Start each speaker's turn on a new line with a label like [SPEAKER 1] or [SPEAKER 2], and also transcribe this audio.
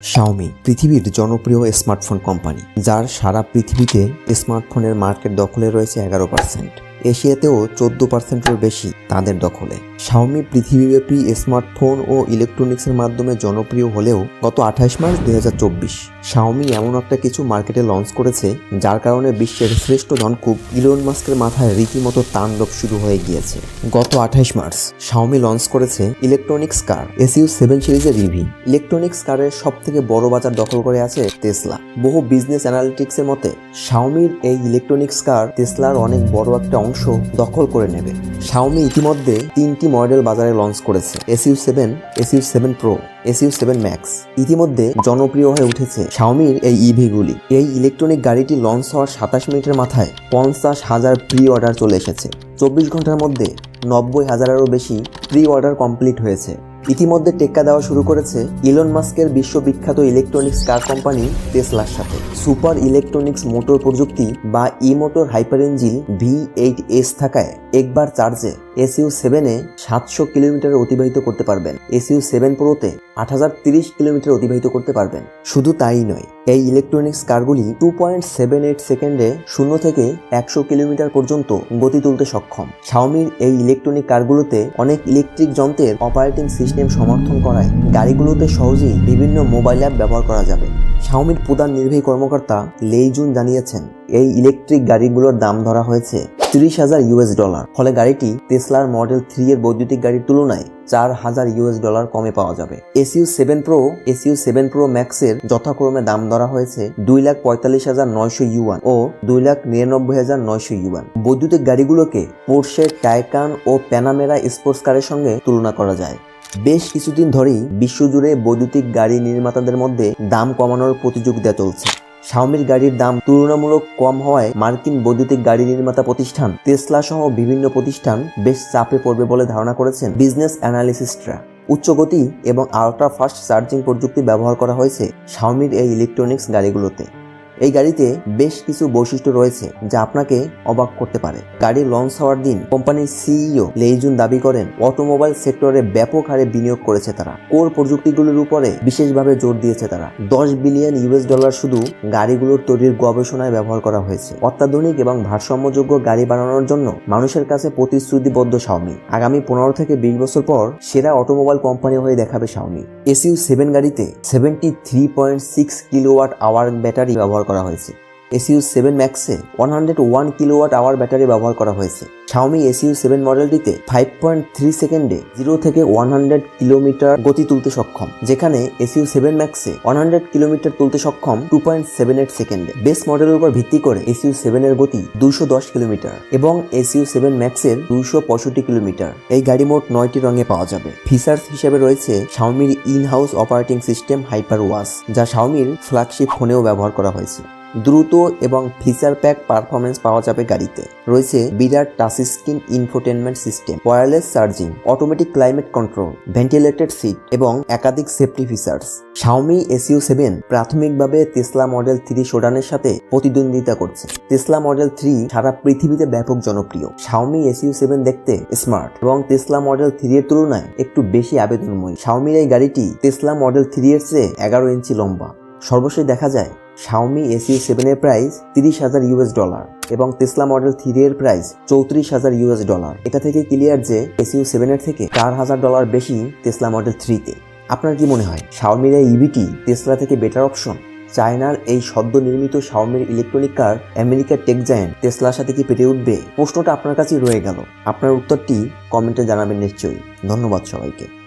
[SPEAKER 1] Xiaomi পৃথিবীর জনপ্রিয় smartphone company যার সারা পৃথিবীতে স্মার্টফোনের মার্কেট দখলে রয়েছে এগারো পার্সেন্ট এশিয়াতেও চোদ্দ পার্সেন্টের বেশি তাদের দখলে। শাওমি পৃথিবীব্যাপী স্মার্টফোন ও ইলেকট্রনিক্সের মাধ্যমে জনপ্রিয় হলেও গত আঠাশ মার্চ দুই হাজার চব্বিশ শাওমি এমন একটা কিছু মার্কেটে লঞ্চ করেছে, যার কারণে বিশ্বের শ্রেষ্ঠ ধনকুব ইলন মাস্কের মাথায় রীতিমতো তাণ্ডব শুরু হয়ে গিয়েছে। গত আঠাশ মার্চ শাওমি লঞ্চ করেছে ইলেকট্রনিক্স কার এসইউ সেভেন সিরিজের রিভি। ইলেকট্রনিক্স কারের সব থেকে বড় বাজার দখল করে আছে টেসলা বহু বিজনেস অ্যানালিটিক্সের মতে শাওমির এই ইলেকট্রনিক্স কার টেসলার অনেক বড় একটা অংশ দখল করে নেবে। শাওমি ইতিমধ্যে তিনটি মডেল বাজারে লঞ্চ করেছে SU seven SU seven pro SU seven max ইতিমধ্যে জনপ্রিয় হয়ে উঠেছে শাওমির এই ইভিগুলি এই ইলেকট্রনিক গাড়িটি লঞ্চ হওয়ার সাতাশ মিনিটের মাথায় পঞ্চাশ হাজার প্রি অর্ডার চলে এসেছে। চব্বিশ ঘণ্টার মধ্যে নব্বই হাজারেরও বেশি প্রি অর্ডার কমপ্লিট হয়েছে। ইতিমধ্যে টেক্কা দেওয়া শুরু করেছে ইলন মাস্কের বিশ্ববিখ্যাত ইলেকট্রনিক্স কার কোম্পানি টেসলার সাথে। সুপার ইলেকট্রনিক্স মোটর প্রযুক্তি বা E motor hyper engine V eight S থাকায় একবার চার্জে এসইউ সেভেনে সাতশো কিলোমিটার অতিবাহিত করতে পারবেন। এসইউ সেভেন প্রোতে আট হাজার তিরিশ কিলোমিটার অতিবাহিত করতে পারবেন। শুধু তাই নয়, এই ইলেকট্রনিক্স কারগুলি টু পয়েন্ট সেভেন এইট সেকেন্ডে শূন্য থেকে একশো কিলোমিটার পর্যন্ত গতি তুলতে সক্ষম। শাওমির এই ইলেকট্রনিক কারগুলোতে অনেক ইলেকট্রিক যন্ত্রের অপারেটিং সিস্টেম সমর্থন করায় গাড়িগুলোতে সহজেই বিভিন্ন মোবাইল অ্যাপ ব্যবহার করা যাবে। শাওমির প্রধান নির্বাহী কর্মকর্তা লেইজুন জানিয়েছেন, এই ইলেকট্রিক গাড়িগুলোর দাম ধরা হয়েছে তিরিশ হাজার ইউএস ডলার। ফলে গাড়িটি টেসলার মডেল থ্রি এর বৈদ্যুতিক গাড়ির তুলনায় চার হাজার ইউএস ডলার কমে পাওয়া যাবে। SU seven pro, SU seven pro ম্যাক্সের যথাক্রমে দাম ধরা হয়েছে দুই লাখ পঁয়তাল্লিশ হাজার নয়শো ইউয়ান ও দুই লাখ নিরানব্বই হাজার নয়শো ইউয়ান বৈদ্যুতিক গাড়িগুলোকে পোর্শে টাইকান ও প্যানামেরা স্পোর্টস কারের সঙ্গে তুলনা করা যায়। বেশ কিছুদিন ধরেই বিশ্বজুড়ে বৈদ্যুতিক গাড়ি নির্মাতাদের মধ্যে দাম কমানোর প্রতিযোগিতা চলছে। শাওমির গাড়ির দাম তুলনামূলক কম হওয়ায় মার্কিন বৈদ্যুতিক গাড়ি নির্মাতা প্রতিষ্ঠান টেসলা সহ বিভিন্ন প্রতিষ্ঠান বেশ চাপে পড়বে বলে ধারণা করেছেন বিজনেস অ্যানালিসিস্টরা উচ্চ গতি এবং আল্ট্রা ফাস্ট চার্জিং প্রযুক্তি ব্যবহার করা হয়েছে শাওমির এই ইলেকট্রনিক্স গাড়িগুলোতে। এই গাড়িতে বেশ কিছু বৈশিষ্ট্য রয়েছে যা আপনাকে অবাক করতে পারে। গাড়ি লঞ্চ হওয়ার দিন কোম্পানির সিইও লেইজুন দাবি করেন, অটোমোবাইল সেক্টরে ব্যাপক হারে বিনিয়োগ করেছে তারা। কোর প্রযুক্তিগুলোর উপরে বিশেষভাবে জোর দিয়েছে তারা। দশ বিলিয়ন ইউএস ডলার শুধু গাড়িগুলোর তৈরির গবেষণায় ব্যবহার করা হয়েছে। অত্যাধুনিক এবং ভারসাম্যযোগ্য গাড়ি বানানোর জন্য মানুষের কাছে প্রতিশ্রুতিবদ্ধ শাওমি আগামী পনেরো থেকে বিশ বছর পর সেরা অটোমোবাইল কোম্পানি হয়ে দেখাবে শাওমি এসইউ সেভেন গাড়িতে seventy three point six kilowatt hour battery ব্যবহার করা হয়েছে SU seven ম্যাক্সে one hundred one kilowatt hour battery ব্যবহার করা হয়েছে। শাওমি এসইউ সেভেন মডেলটিতে ফাইভ পয়েন্ট থ্রি সেকেন্ডে জিরো থেকে ওয়ান হান্ড্রেড কিলোমিটার গতি তুলতে সক্ষম, যেখানে এসইউ সেভেন ম্যাক্সে ওয়ান হান্ড্রেড কিলোমিটার তুলতে সক্ষম টু পয়েন্ট সেভেন এইট সেকেন্ডে বেস মডেলের উপর ভিত্তি করে এসইউ সেভেন এর গতি দুশো দশ কিলোমিটার এবং এসইউ সেভেন ম্যাক্সের দুশো পঁয়ষট্টি কিলোমিটার এই গাড়ি মোট নয়টি রঙে পাওয়া যাবে। ফিচার্স হিসেবে রয়েছে শাওমির in house operating system hyper OS যা শাওমির ফ্ল্যাগশিপ ফোনেও ব্যবহার করা হয়েছে। দ্রুত এবং ফিচার প্যাক পারফরমেন্স পাওয়া যাবে গাড়িতে। রয়েছে বিরাট touch screen infotainment system wireless charging automatic climate control ventilated seat এবং একাধিক safety features Xiaomi SU seven প্রাথমিকভাবে তেসলা মডেল থ্রি সোডানের সাথে প্রতিদ্বন্দ্বিতা করছে। তেসলা মডেল থ্রি সারা পৃথিবীতে ব্যাপক জনপ্রিয়। শাওমি এসইউ সেভেন দেখতে স্মার্ট এবং তেসলা মডেল থ্রি এর তুলনায় একটু বেশি আবেদনময়। শাওমির এই গাড়িটি তেসলা মডেল থ্রি এর চেয়ে এগারো ইঞ্চি লম্বা। সর্বশেষ দেখা যায় শাওমি এসইউ সেভেনের প্রাইস তিরিশ হাজার ইউএস ডলার এবং টেসলা মডেল থ্রি এর প্রাইস চৌত্রিশ হাজার ইউএস ডলার এটা থেকে ক্লিয়ার যে এসইউ সেভেনের থেকে চার হাজার ডলার বেশি টেসলা মডেল থ্রিতে আপনার কি মনে হয় শাওমির এই ইভিটি টেসলা থেকে বেটার অপশন চায়নার এই সদ্য নির্মিত শাওমির ইলেকট্রনিক কার আমেরিকার টেক জায়ান্ট টেসলার সাথে কি পেরে উঠবে? প্রশ্নটা আপনার কাছেই রয়ে গেল। আপনার উত্তরটি কমেন্টে জানাবেন নিশ্চয়ই। ধন্যবাদ সবাইকে।